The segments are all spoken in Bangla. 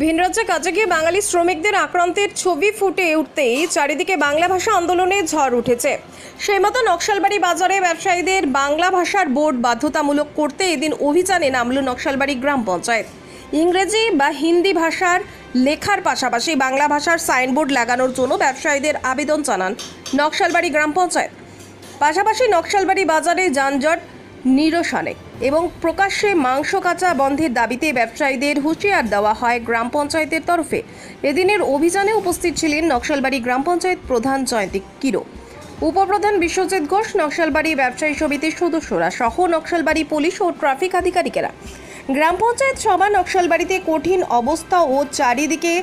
ভিনরাজ্যে কাজে গিয়ে বাঙালি শ্রমিকদের আক্রান্তের ছবি ফুটে উঠতেই চারিদিকে বাংলা ভাষা আন্দোলনে ঝড় উঠেছে। সেই মতো নকশালবাড়ি বাজারে ব্যবসায়ীদের বাংলা ভাষার বোর্ড বাধ্যতামূলক করতে এদিন অভিযানে নামল নকশালবাড়ি গ্রাম পঞ্চায়েত। ইংরেজি বা হিন্দি ভাষার লেখার পাশাপাশি বাংলা ভাষার সাইনবোর্ড লাগানোর জন্য ব্যবসায়ীদের আবেদন জানান নকশালবাড়ি গ্রাম পঞ্চায়েত। পাশাপাশি নকশালবাড়ি বাজারে যানজট নিরসনে এবং প্রকাশ্যে মাংস, কাঁচা, বন্ধের দাবিতে ব্যবসায়ীদের হুঁশিয়ার দেওয়া হয় গ্রাম পঞ্চায়েতের তরফে। এদিনের অভিযানে উপস্থিত ছিলেন নকশালবাড়ি গ্রাম পঞ্চায়েত প্রধান জয়ন্তী কিরো। উপপ্রধান বিশ্বজিৎ ঘোষ, নকশালবাড়ি ব্যবসায়ী সমিতির সদস্যরা সহ নকশালবাড়ি পুলিশ ও ট্রাফিক আধিকারিকেরা। গ্রাম পঞ্চায়েত সভা নকশালবাড়িতে কঠিন অবস্থা ও চারিদিকে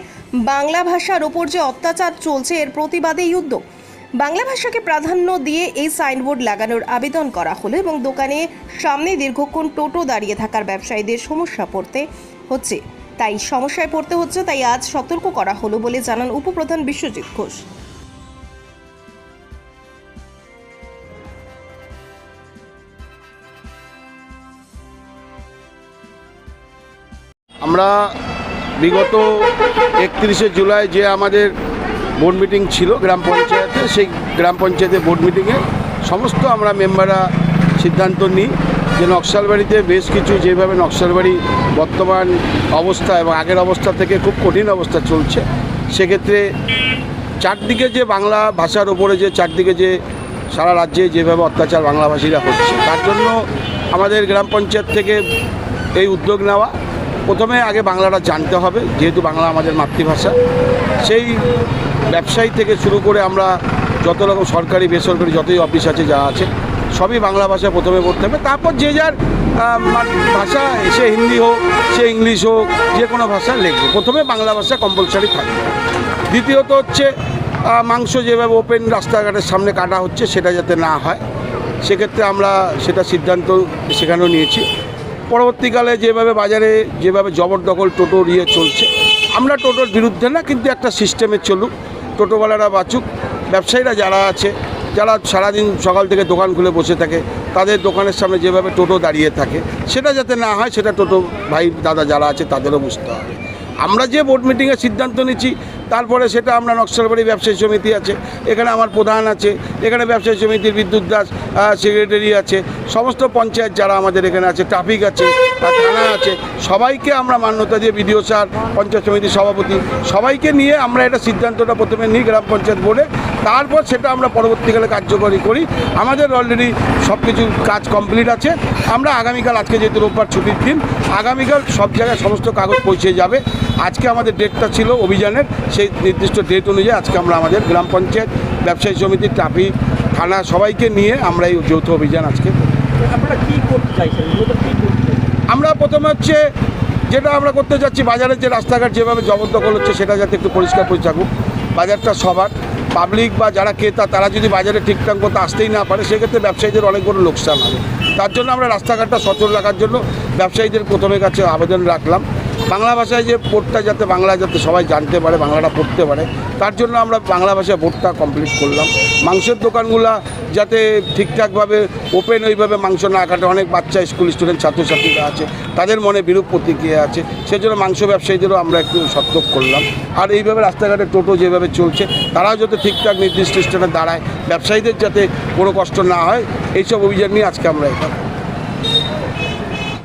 বাংলা ভাষার ওপর যে অত্যাচার চলছে, এর প্রতিবাদে উদ্যোগ। বাংলা ভাষাকে প্রাধান্য দিয়ে এই সাইনবোর্ড লাগানোর আবেদন করা হলো এবং দোকানে সামনে দীর্ঘক্ষণ টোটো দাঁড়িয়ে থাকার ব্যবসায়ীদের সমস্যা পড়তে হচ্ছে। তাই সমস্যায় পড়তে হচ্ছে, তাই আজ সতর্ক করা হলো বলে জানান উপপ্রধান বিশ্বজিৎ ঘোষ। আমরা বিগত একত্রিশে জুলাই যে আমাদের বোর্ড মিটিং ছিল, গ্রাম পঞ্চায়েতে সেই গ্রাম পঞ্চায়েতের বোর্ড মিটিংয়ে সমস্ত আমরা মেম্বাররা সিদ্ধান্ত নিই যে নকশালবাড়িতে বেশ কিছু যেভাবে নকশালবাড়ি বর্তমান অবস্থা এবং আগের অবস্থা থেকে খুব কঠিন অবস্থা চলছে, সেক্ষেত্রে চারদিকে যে বাংলা ভাষার ওপরে যে চারদিকে যে সারা রাজ্যে যেভাবে অত্যাচার বাংলাভাষীরা হচ্ছে, তার জন্য আমাদের গ্রাম পঞ্চায়েত থেকে এই উদ্যোগ নেওয়া প্রথমে আগে বাংলাটা জানতে হবে, যেহেতু বাংলা আমাদের মাতৃভাষা। সেই ব্যবসায়ী থেকে শুরু করে আমরা যত রকম সরকারি, বেসরকারি যতই অফিস আছে, যা আছে, সবই বাংলা ভাষা প্রথমে পড়তে হবে। তারপর যে যার ভাষা সে হিন্দি হোক, সে ইংলিশ হোক, যে কোনো ভাষা লিখবে। প্রথমে বাংলা ভাষা কম্পালসারি থাকবে। দ্বিতীয়ত হচ্ছে মাংস যেভাবে ওপেন রাস্তাঘাটের সামনে কাটা হচ্ছে, সেটা যাতে না হয়, সেক্ষেত্রে আমরা সেটা সিদ্ধান্ত সেখানেও নিয়েছি। পরবর্তীকালে যেভাবে বাজারে যেভাবে জবরদখল টোটো নিয়ে চলছে, আমরা টোটোর বিরুদ্ধে না, কিন্তু একটা সিস্টেমে চলুক, টোটোওয়ালারা বাঁচুক, ব্যবসায়ীরা যারা আছে, যারা সারাদিন সকাল থেকে দোকান খুলে বসে থাকে, তাদের দোকানের সামনে যেভাবে টোটো দাঁড়িয়ে থাকে, সেটা যাতে না হয়, সেটা টোটো ভাই, দাদা যারা আছে, তাদেরও বুঝতে হবে। আমরা যে বোর্ড মিটিংয়ে সিদ্ধান্ত নিচ্ছি, তারপরে সেটা আমরা নকশালবাড়ি ব্যবসায়ী সমিতি আছে, এখানে আমার প্রধান আছে, এখানে ব্যবসায়ী সমিতির বিদ্যুৎ দাস সেক্রেটারি আছে, সমস্ত পঞ্চায়েত যারা আমাদের এখানে আছে ট্রাফিক আছে থানা আছে, সবাইকে আমরা মান্যতা দিয়ে বিডিও স্যার, পঞ্চায়েত সমিতির সভাপতি, সবাইকে নিয়ে আমরা এটা সিদ্ধান্তটা প্রথমে নিই গ্রাম পঞ্চায়েত বোর্ডে তারপর সেটা আমরা পরবর্তীকালে কার্যকরী করি। আমাদের অলরেডি সব কিছু কাজ কমপ্লিট আছে। আমরা আগামীকাল আজকে যেহেতু রোববার ছুটির দিন আগামীকাল সব জায়গায় সমস্ত কাগজ পৌঁছে যাবে। আজকে আমাদের ডেটটা ছিল অভিযানের সেই নির্দিষ্ট ডেট অনুযায়ী আজকে আমরা আমাদের গ্রাম পঞ্চায়েত ব্যবসায়ী সমিতি ট্রাফিক থানা সবাইকে নিয়ে আমরা এই যৌথ অভিযান আজকে। আপনারা কি করতে চাইছেন? আমরা প্রথমে হচ্ছে যেটা আমরা করতে যাচ্ছি বাজারের যে রাস্তাঘাট যেভাবে জবরদখল হচ্ছে সেটা যাতে একটু পরিষ্কার করে থাকুক। বাজারটা সবার। পাবলিক বা যারা ক্রেতা, তারা যদি বাজারে ঠিকঠাক মতো আসতেই না পারে, সেক্ষেত্রে ব্যবসায়ীদের অনেক বড় লোকসান হবে। তার জন্য আমরা রাস্তাঘাটটা সচল রাখার জন্য ব্যবসায়ীদের প্রথমে কাছে আবেদন রাখলাম। বাংলা ভাষায় যে বোর্ডটা যাতে বাংলা যাতে সবাই জানতে পারে, বাংলাটা পড়তে পারে, তার জন্য আমরা বাংলা ভাষায় বোর্ডটা কমপ্লিট করলাম। মাংসের দোকানগুলা যাতে ঠিকঠাকভাবে ওপেন ওইভাবে মাংস না কাটে, অনেক বাচ্চা স্কুল স্টুডেন্ট ছাত্রছাত্রীরা আছে, তাদের মনে বিরূপ প্রতিক্রিয়া আছে, সেজন্য মাংস ব্যবসায়ীদেরও আমরা একটু সতর্ক করলাম। আর এইভাবে রাস্তাঘাটে টোটো যেভাবে চলছে, তারাও যাতে ঠিকঠাক নির্দিষ্ট স্টেশনে দাঁড়ায়, ব্যবসায়ীদের যাতে কোনো কষ্ট না হয়, এইসব অভিযান নিয়ে আজকে আমরা এটা